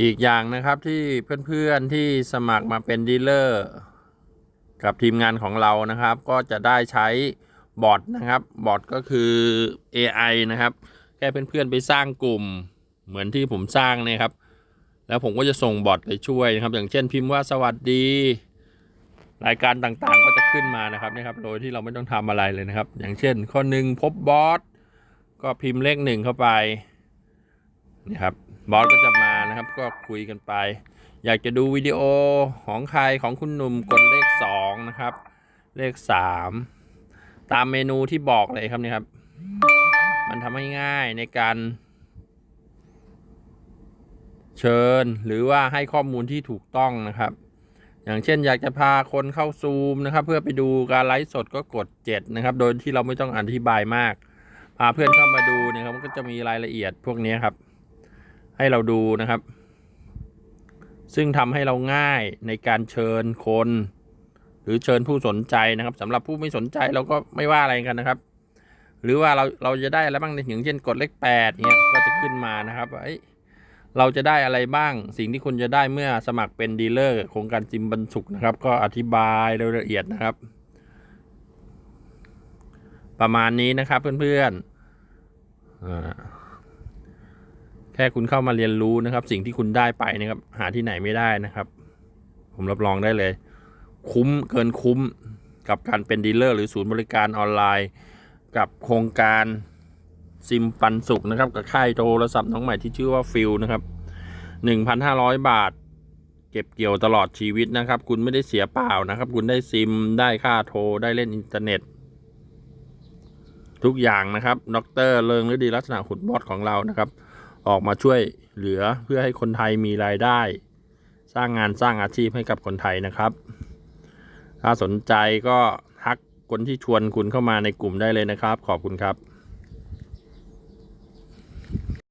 อีกอย่างนะครับที่เพื่อนๆที่สมัครมาเป็นดีลเลอร์กับทีมงานของเรานะครับ ก็จะได้ใช้บอทนะครับบอทก็คือ AI นะครับ แค่เพื่อนๆไปสร้างกลุ่มเหมือนที่ผมสร้างเนี่ยครับ แล้วผมก็จะส่งบอทไปช่วยนะครับ อย่างเช่นพิมพ์ว่าสวัสดี รายการต่างๆก็จะขึ้นมานะครับนี่ครับ โดยที่เราไม่ต้องทำอะไรเลยนะครับ อย่างเช่น ข้อหนึ่งพบบอสก็พิมพ์เลขหนึ่งเข้าไปนี่ครับบอสก็จะมา นะครับ ก็คุยกันไป อยากจะดูวิดีโอของใครของคุณหนุ่มกดเลขสองนะครับ เลขสามตามเมนูที่บอกเลยครับนี่ครับ มันทำให้ง่ายในการ เชิญหรือว่าให้ข้อมูลที่ถูกต้องนะครับ อย่างเช่นอยากจะพาคนเข้าซูมนะครับ เพื่อไปดูการไลฟ์สดก็กด 7 นะครับ โดยที่เราไม่ต้องอธิบายมากพาเพื่อนเข้ามาดูเนะครับมันก็จะมีรายละเอียดพวกนี้ครับ ให้เราดูนะครับ ซึ่งทำให้เราง่ายในการเชิญคน หรือเชิญผู้สนใจนะครับสำหรับผู้ไม่สนใจเราก็ไม่ว่าอะไรกันนะครับ หรือว่าเราเราจะได้อะไรบ้างอย่างเช่นกดเลขแปดเนี่ยก็จะขึ้นมานะครับว่าเอ้เราจะได้อะไรบ้าง สิ่งที่คุณจะได้เมื่อสมัครเป็นดีลเลอร์โครงการจิมบรรสุกนะครับ ก็อธิบายรายละเอียดนะครับ ประมาณนี้นะครับเพื่อนๆอ่า ค่คุณเข้ามาเรียนรู้นะครับ สิ่งที่คุณได้ไปนะครับ หาที่ไหนไม่ได้นะครับ ผมรับรองได้เลย คุ้มเกินคุ้มกับการเป็นดีลเลอร์หรือศูนย์บริการออนไลน์ กับโครงการซิมปันสุกนะครับ กับค่ายโทรศัพท์น้องใหม่ที่ชื่อว่าฟิลนะครับหนึ่งพันห้าร้อยบาท เก็บเกี่ยวตลอดชีวิตนะครับ คุณไม่ได้เสียเปล่านะครับ คุณได้ซิมได้ค่าโทรได้เล่นอินเทอร์เน็ต ทุกอย่างนะครับ ดรเลิงฤดีลักษณะขุดบอดของเรานะครับ ออกมาช่วยเหลือเพื่อให้คนไทยมีรายได้ สร้างงานสร้างอาชีพให้กับคนไทยนะครับ ถ้าสนใจก็ทักคนที่ชวนคุณเข้ามาในกลุ่มได้เลยนะครับ ขอบคุณครับ